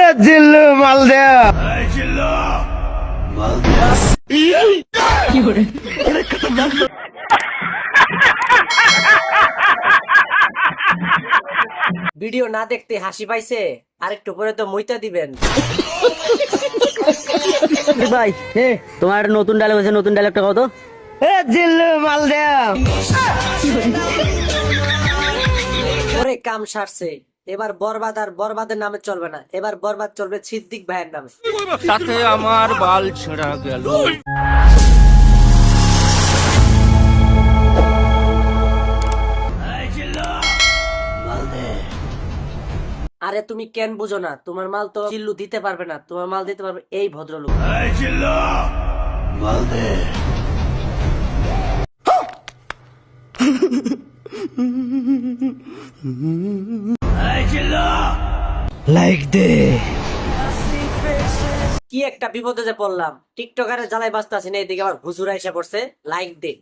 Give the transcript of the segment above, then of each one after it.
এ জিল্লু মাল দে ভিডিও না দেখতে হাসি পাইছে আরেকটু পরে তো মুইতা দিবেন। ভাই হে তোমার নতুন ডায়লগ আছে নতুন ডায়লগটা কত এ জিল্লু মাল দে ওরে কাম সারছে। এবার বরবাদ আর বরবাদের নামে চলবে না। এবার বরবাদ চলবে সিদ্দিক ভাইয়ের নামে। তাতে আমার বাল ছেঁড়া গেল। আরে তুমি কেন বুঝো না? তোমার মাল তো চিল্লু দিতে পারবে না। তোমার মাল দিতে পারবে এই ভদ্রলোক। লাইক দে কি একটা বিপদে যে পড়লাম। টিকটকারে জ্বালাই বাঁচতে আছি না এদিকে আবার হুজুরা এসে পড়ছে। লাইক দে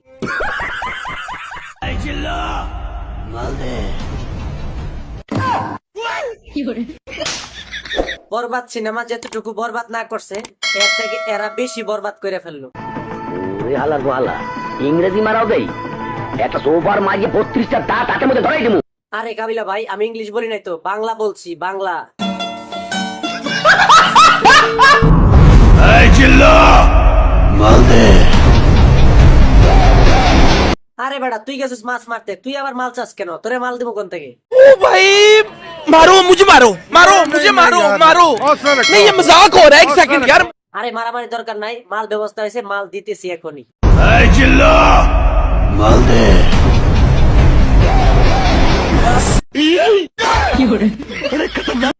বরবাদ সিনেমা যেতটুকু বরবাদ না করছে এর থেকে এরা বেশি বরবাদ করে ফেলল। গোহালা ইংরেজি মারাও দেই। একটা সোফার মাঝে বত্রিশটা দাঁত হাতের মধ্যে ধরাই দিমু। আরে কাবিলা ভাই আমি ইংলিশ বলি নাই তো বাংলা বলছি বাংলা আরে বেটা তুই গেছিস মাছ মারতে তুই আবার মাল চাস কেন তোরে মাল দিব কোন থেকে भाई मारो मुझे मारो मारो मुझे मारो मारो नहीं ये मजाक हो रहा है एक सेकंड यार আরে মারামারি দরকার নাই মাল ব্যবস্থা হয়েছে মাল দিতেছি এখনই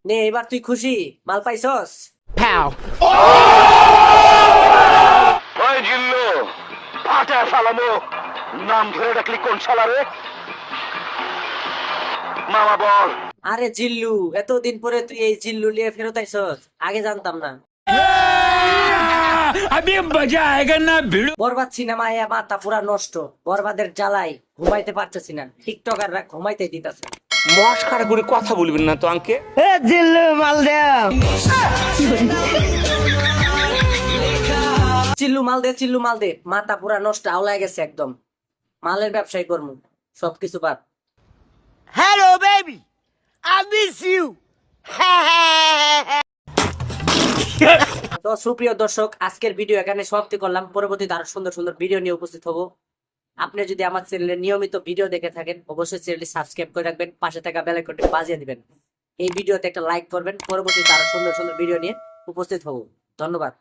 নে এবার তুই খুশি। মাল পাইছস? পাও ওই সালামো। নাম ধরে ডাকলি কোন শালারে মামা বল। আরে জিল্লু এতদিন পরে তুই এই জিল্লু নিয়ে ফেরত আইছস। আগে জানতাম না। আমি মজা আয়েগা না ভিড়। বরবাদ মাথা পুরা নষ্ট। বরবাদের জ্বালাই ঘুমাইতে পারতেছি না। টিকটকাররা ঘুমাইতে দিতেছে। মস্কার করে কথা বলবেন না তো আঙ্কে জিল্লু মাল দে। চিল্লু মাল দে চিল্লু মাল দে। মাথা পুরা নষ্ট আওলায় গেছে একদম। মালের ব্যবসায় করব সবকিছু বাদ। Hello baby I miss you তো সুপ্রিয় দর্শক আজকের ভিডিও এখানে সমাপ্তি করলাম। পরবর্তীতে আরও সুন্দর সুন্দর ভিডিও নিয়ে উপস্থিত হব। আপনি যদি আমার চ্যানেলে নিয়মিত ভিডিও দেখে থাকেন, অবশ্যই চ্যানেলটি সাবস্ক্রাইব করে রাখবেন, পাশে থাকা বেল আইকনটি বাজিয়ে দিবেন। এই ভিডিওতে একটা লাইক করবেন, পরবর্তীতে আরও সুন্দর সুন্দর ভিডিও নিয়ে উপস্থিত হব। ধন্যবাদ।